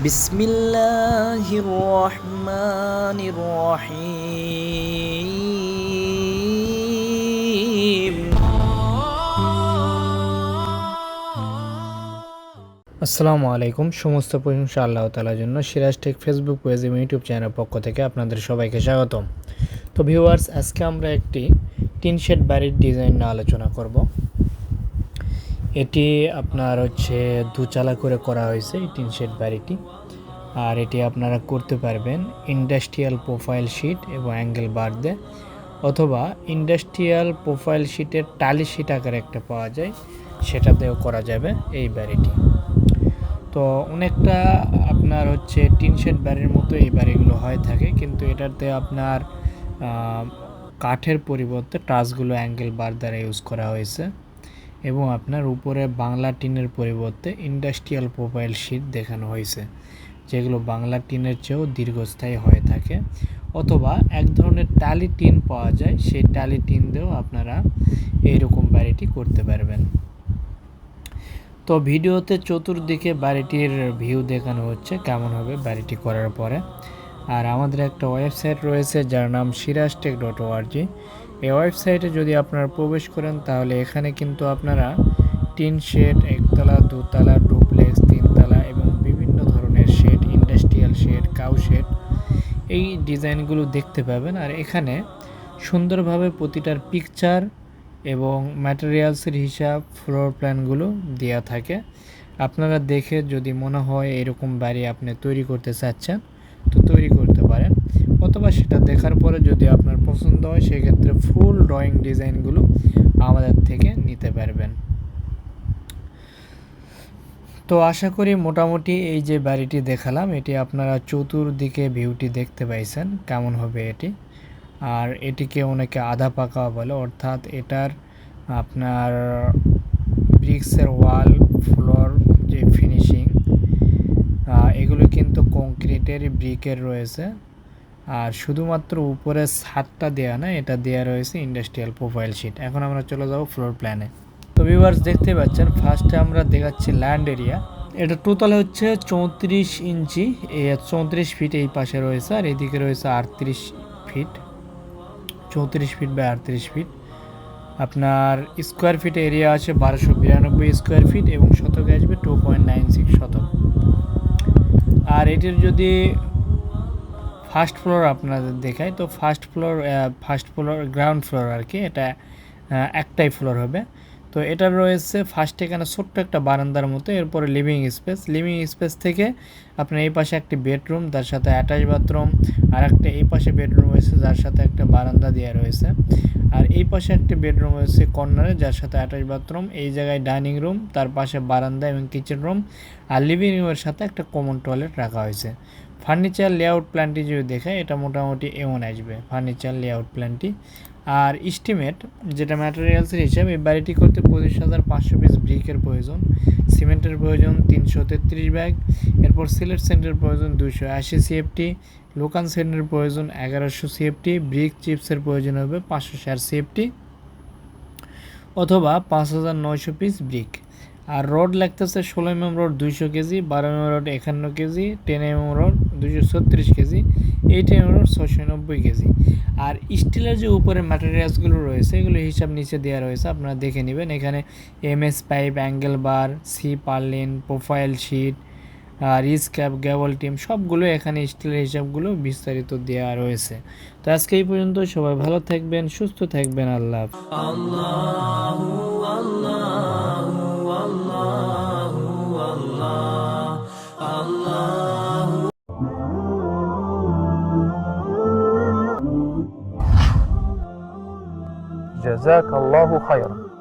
বিসমিল্লাহির আসসালামু আলাইকুম। সমস্ত প্রশংসা আল্লাহ তালার জন্য। সিরাজ টেক ফেসবুক পেজ এবং ইউটিউব চ্যানেলের পক্ষ থেকে আপনাদের সবাইকে স্বাগতম। তো ভিউয়ার্স, আজকে আমরা একটি টিন শেড বাড়ির ডিজাইন নিয়ে আলোচনা করব। এটি আপনার হচ্ছে দুচালা করে করা হয়েছে, এই টিন শেড বাড়িটি। আর এটি আপনারা করতে পারবেন ইন্ডাস্ট্রিয়াল প্রোফাইল শিট এবং অ্যাঙ্গেল বার দিয়ে। অথবা ইন্ডাস্ট্রিয়াল প্রোফাইল শিটের টালি শিট আকারে একটা পাওয়া যায় সেটাতেও করা যাবে এই বাড়িটি। তো অনেকটা আপনার হচ্ছে টিন শেড বাড়ির মতো এই বাড়িগুলো হয়ে থাকে, কিন্তু এটাতে আপনার কাঠের পরিবর্তে টাচগুলো অ্যাঙ্গেল বার দ্বারা ইউজ করা হয়েছে। এবং আপনার উপরে বাংলা টিনের পরিবর্তে ইন্ডাস্ট্রিয়াল প্রোফাইল শিট দেখানো হয়েছে, যেগুলো বাংলা টিনের চেয়েও দীর্ঘস্থায়ী হয়ে থাকে। অথবা এক ধরনের টালি টিন পাওয়া যায়, সেই টালি টিন দিয়েও আপনারা এইরকম বাড়িটি করতে পারবেন। তো ভিডিওতে চতুর্দিকে বাড়িটির ভিউ দেখানো হচ্ছে, কেমন হবে বাড়িটি করার পরে। আর আমাদের একটা ওয়েবসাইট রয়েছে, যার নাম সিরাজটেক ডট ওআরজি এই ওয়েবসাইটে যদি আপনারা প্রবেশ করেন, তাহলে এখানে কিন্তু আপনারা টিন শেড, একতলা, দুতলা, ডুপ্লেক্স, তিনতলা এবং বিভিন্ন ধরনের shed, industrial shed, cow shed এই ডিজাইনগুলো দেখতে পাবেন। আর এখানে সুন্দরভাবে প্রতিটার পিকচার এবং ম্যাটেরিয়ালসের হিসাব, ফ্লোর প্ল্যানগুলো দেওয়া থাকে। আপনারা দেখে যদি মনে হয় এরকম বাড়ি আপনি তৈরি করতে চাচ্ছেন, তো তৈরি করতে পারেন অথবা সেটা দেখার পরে যদি আপনার পছন্দ হয়, সেক্ষেত্রে ফুল ড্রয়িং ডিজাইনগুলো আমাদের থেকে নিতে পারবেন। তো আশা করি মোটামুটি এই যে বাড়িটি দেখালাম, এটি আপনারা চতুর্দিকে ভিউটি দেখতে পাইছেন, কেমন হবে এটি। আর এটিকে অনেকে আধা পাকা বলে, অর্থাৎ এটার আপনার ব্রিক্সের ওয়াল, ফ্লোর, যে ফিনিশিং এগুলো কিন্তু কংক্রিটের ব্রিকের রয়েছে। আর শুধুমাত্র উপরে ছাদটা দেওয়া না, এটা দেওয়া রয়েছে ইন্ডাস্ট্রিয়াল প্রোফাইল শিট এখন আমরা চলে যাব ফ্লোর প্ল্যানে তো ভিউয়ার্স দেখতে পাচ্ছেন ফার্স্টে আমরা দেখাচ্ছি ল্যান্ড এরিয়া এটা টোটাল হচ্ছে চৌত্রিশ ইঞ্চি চৌত্রিশ ফিট এই পাশে রয়েছে, আর এদিকে রয়েছে আটত্রিশ ফিট চৌত্রিশ ফিট বা আটত্রিশ ফিট আপনার স্কোয়ার ফিট এরিয়া আছে বারোশো বিরানব্বই স্কোয়ার ফিট এবং শতকে আসবে টু পয়েন্ট নাইন সিক্স শতক। আর এটির যদি ফার্স্ট ফ্লোর আপনাদের দেখায় তো first floor first floor ground floor আর কি এটা একটাই ফ্লোর হবে। তো এটা রয়েছে ফার্স্ট এখানে ছোট্ট একটা বারান্দার মতো, এরপরে লিভিং স্পেস লিভিং স্পেস থেকে আপনার এই পাশে একটি বেডরুম তার সাথে অ্যাটাচ বাথরুম আর একটা এই পাশে বেডরুম রয়েছে, যার সাথে একটা বারান্দা দেওয়া রয়েছে। আর এই পাশে একটি বেডরুম রয়েছে কর্নারে যার সাথে অ্যাটাচ বাথরুম এই জায়গায় ডাইনিং রুম তার পাশে বারান্দা এবং কিচেন রুম আর লিভিং রুমের সাথে একটা কমন টয়লেট রাখা হয়েছে। ফার্নিচার লেআউট প্ল্যানটি যদি দেখায় এটা মোটামুটি এমন আসবে ফার্নিচার লেআউট প্ল্যানটি আর ইস্টিমেট যেটা ম্যাটেরিয়ালসের হিসাব, এই বাড়িটি করতে পঁচিশ হাজার পাঁচশো পিস ব্রিকের প্রয়োজন। সিমেন্টের প্রয়োজন তিনশো তেত্রিশ ব্যাগ এরপর সিলেট সেন্টের প্রয়োজন দুশো আশি সিএফটি লোকান সেন্টের প্রয়োজন এগারোশো সিএফটি ব্রিক চিপসের প্রয়োজন হবে পাঁচশো ষাট সিএফটি অথবা পাঁচ হাজার নয়শো পিস ব্রিক আর রড লাগতেছে ষোলো এমএম রড দুইশো কেজি, বারো এমএম রড একান্ন কেজি টেন এমএম রড দুইশো ছত্রিশ কেজি, এইট হলো ছশো কেজি। আর স্টিলের যে উপরে ম্যাটেরিয়ালসগুলো রয়েছে, এগুলো হিসাব নিচে দেওয়া রয়েছে, আপনারা দেখে নেবেন। এখানে MS pipe angle bar C purlin profile sheet ridge cap gable team সবগুলো এখানে স্টিলের হিসাবগুলো বিস্তারিত দেওয়া রয়েছে। তো আজকে এই পর্যন্ত সবাই ভালো থাকবেন, সুস্থ থাকবেন, আল্লাহ হাফেজ। جزاك الله خيرا.